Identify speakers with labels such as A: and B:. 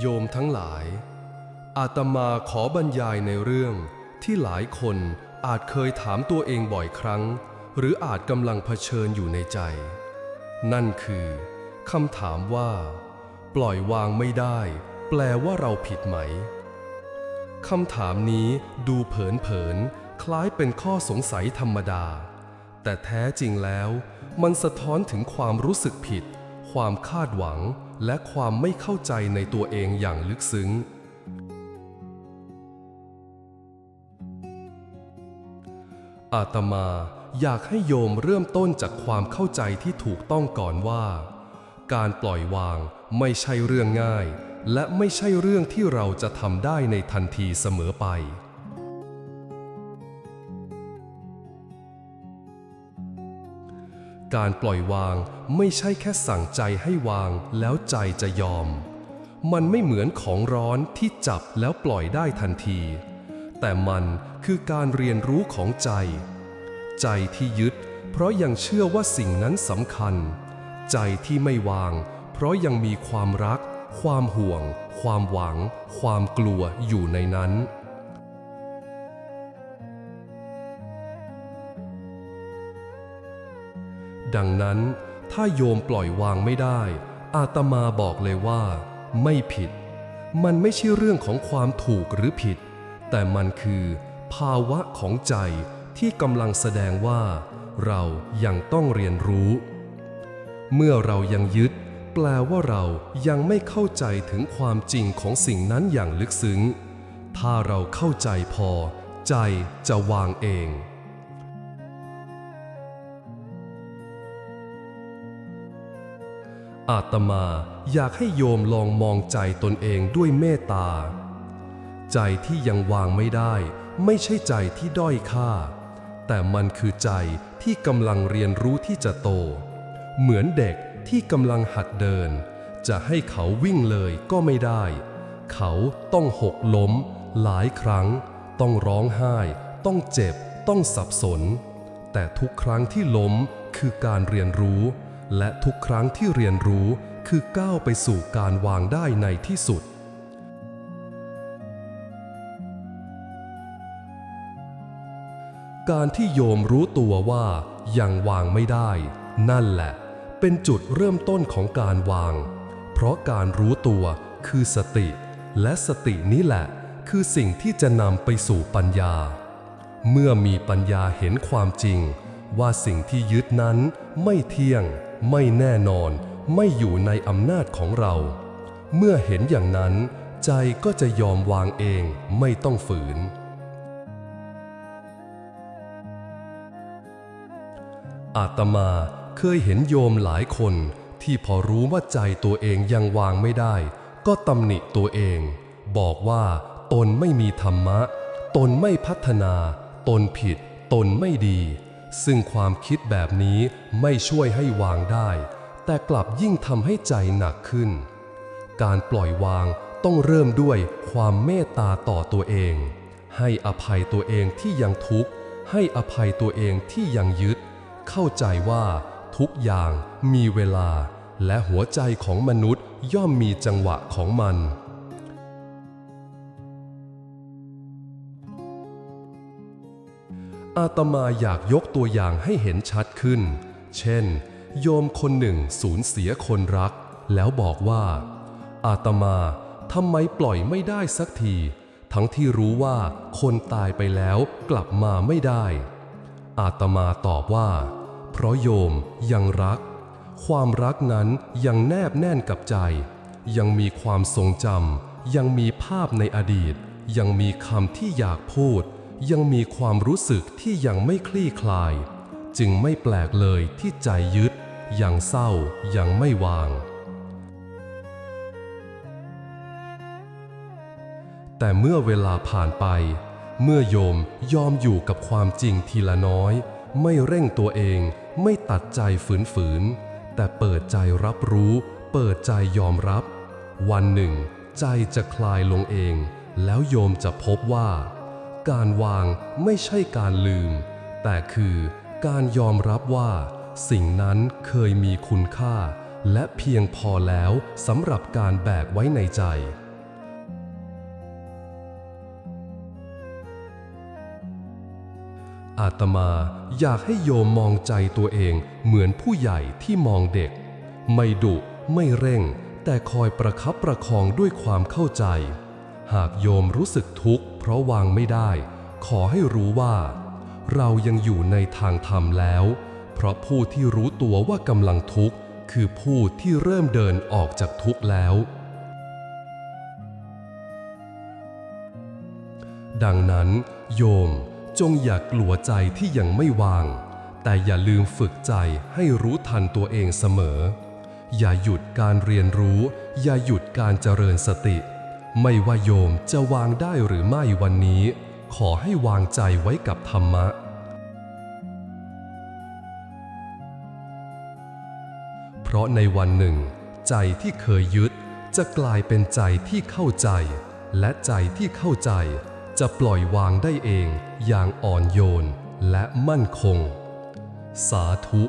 A: โยมทั้งหลาย อาตมาขอบรรยายในเรื่องที่หลายคนอาจเคยถามตัวเองบ่อยครั้ง หรืออาจกำลังเผชิญอยู่ในใจ นั่นคือคำถามว่า ปล่อยวางไม่ได้ แปลว่าเราผิดไหมคำถามนี้ดูเผินๆคล้ายเป็นข้อสงสัยธรรมดา แต่แท้จริงแล้ว มันสะท้อนถึงความรู้สึกผิด ความคาดหวัง และความไม่เข้าใจในตัวเองอย่างลึกซึ้ง อาตมาอยากให้โยมเริ่มต้นจากความเข้าใจที่ถูกต้องก่อนว่า การปล่อยวางไม่ใช่เรื่องง่าย และไม่ใช่เรื่องที่เราจะทำได้ในทันทีเสมอไป การปล่อยวางไม่ใช่แค่สั่งใจให้วางแล้วใจจะยอม มันไม่เหมือนของร้อนที่จับแล้วปล่อยได้ทันที แต่มันคือการเรียนรู้ของใจ ใจที่ยึด เพราะยังเชื่อว่าสิ่งนั้นสำคัญ ใจที่ไม่วาง เพราะยังมีความรัก ความห่วง ความหวัง ความกลัวอยู่ในนั้น ดังนั้นถ้าโยมปล่อยวางไม่ได้ อาตมาบอกเลยว่า ไม่ผิด มันไม่ใช่เรื่องของความถูกหรือผิด แต่มันคือ ภาวะของใจที่กำลังแสดงว่า เรายังต้องเรียนรู้ เมื่อเรายังยึด แปลว่าเรายังไม่เข้าใจถึงความจริงของสิ่งนั้นอย่างลึกซึ้ง ถ้าเราเข้าใจพอ ใจจะวางเอง อาตมาอยากให้โยมลองมองใจตนเองด้วยเมตตา ใจที่ยังวางไม่ได้ ไม่ใช่ใจที่ด้อยค่า แต่มันคือใจที่กำลังเรียนรู้ที่จะโต เหมือนเด็กที่กำลังหัดเดิน จะให้เขาวิ่งเลยก็ไม่ได้ เขาต้องหกล้ม หลายครั้ง ต้องร้องไห้ ต้องเจ็บ ต้องสับสน แต่ทุกครั้งที่ล้มคือการเรียนรู้ และทุกครั้งที่เรียนรู้คือก้าวไปสู่การวางได้ในที่สุด การที่โยมรู้ตัวว่ายังวางไม่ได้ นั่นแหละ เป็นจุดเริ่มต้นของการวาง เพราะการรู้ตัวคือสติ และสตินี้แหละ คือสิ่งที่จะนำไปสู่ปัญญา เมื่อมีปัญญาเห็นความจริงว่าสิ่งที่ยึดนั้นไม่เที่ยง ไม่แน่นอนไม่อยู่ในอำนาจของเรา เมื่อเห็นอย่างนั้นใจก็จะยอมวางเองไม่ต้องฝืน อาตมาเคยเห็นโยมหลายคนที่พอรู้ว่าใจตัวเองยังวางไม่ได้ ก็ตำหนิตัวเอง บอกว่าตนไม่มีธรรมะ ตนไม่พัฒนา ตนผิด ตนไม่ดี ซึ่งความคิดแบบนี้ไม่ช่วยให้วางได้ แต่กลับยิ่งทำให้ใจหนักขึ้น การปล่อยวางต้องเริ่มด้วยความเมตตาต่อตัวเอง ให้อภัยตัวเองที่ยังทุกข์ ให้อภัยตัวเองที่ยังยึด เข้าใจว่าทุกอย่างมีเวลา และหัวใจของมนุษย์ย่อมมีจังหวะของมัน อาตมาอยากยกตัวอย่างให้เห็นชัดขึ้น เช่น โยมคนหนึ่งสูญเสียคนรัก แล้วบอกว่า อาตมาทำไมปล่อยไม่ได้สักที ทั้งที่รู้ว่าคนตายไปแล้วกลับมาไม่ได้ อาตมาตอบว่า เพราะโยมยังรัก ความรักนั้นยังแนบแน่นกับใจ ยังมีความทรงจำยังมีภาพในอดีต ยังมีคำที่อยากพูด ยังมีความรู้สึกที่ยังไม่คลี่คลาย จึงไม่แปลกเลยที่ใจยึด ยังเศร้ายังไม่วาง แต่เมื่อเวลาผ่านไป เมื่อโยมยอมอยู่กับความจริงทีละน้อย ไม่เร่งตัวเองไม่ตัดใจฝืนๆแต่เปิดใจรับรู้ เปิดใจยอมรับ วันหนึ่ง ใจจะคลายลงเอง แล้วโยมจะพบว่า การวางไม่ใช่การลืม แต่คือการยอมรับว่า สิ่งนั้นเคยมีคุณค่า และเพียงพอแล้วสำหรับการแบกไว้ในใจ อาตมาอยากให้โยมมองใจตัวเองเหมือนผู้ใหญ่ที่มองเด็ก ไม่ดุไม่เร่ง แต่คอยประคับประคองด้วยความเข้าใจ หากโยมรู้สึกทุกข์ เพราะวางไม่ได้ ขอให้รู้ว่า เรายังอยู่ในทางธรรมแล้ว เพราะผู้ที่รู้ตัวว่ากำลังทุกข์ คือผู้ที่เริ่มเดินออกจากทุกข์แล้ว ดังนั้น โยมจงอย่ากกลัวใจที่ยังไม่วาง แต่อย่าลืมฝึกใจให้รู้ทันตัวเองเสมอ อย่าหยุดการเรียนรู้ อย่าหยุดการเจริญสติ ไม่ว่าโยมจะวางได้หรือไม่วันนี้ ขอให้วางใจไว้กับธรรมะ เพราะในวันหนึ่ง ใจที่เคยยึด จะกลายเป็นใจที่เข้าใจ และใจที่เข้าใจ จะปล่อยวางได้เองอย่างอ่อนโยนและมั่นคง สาธุ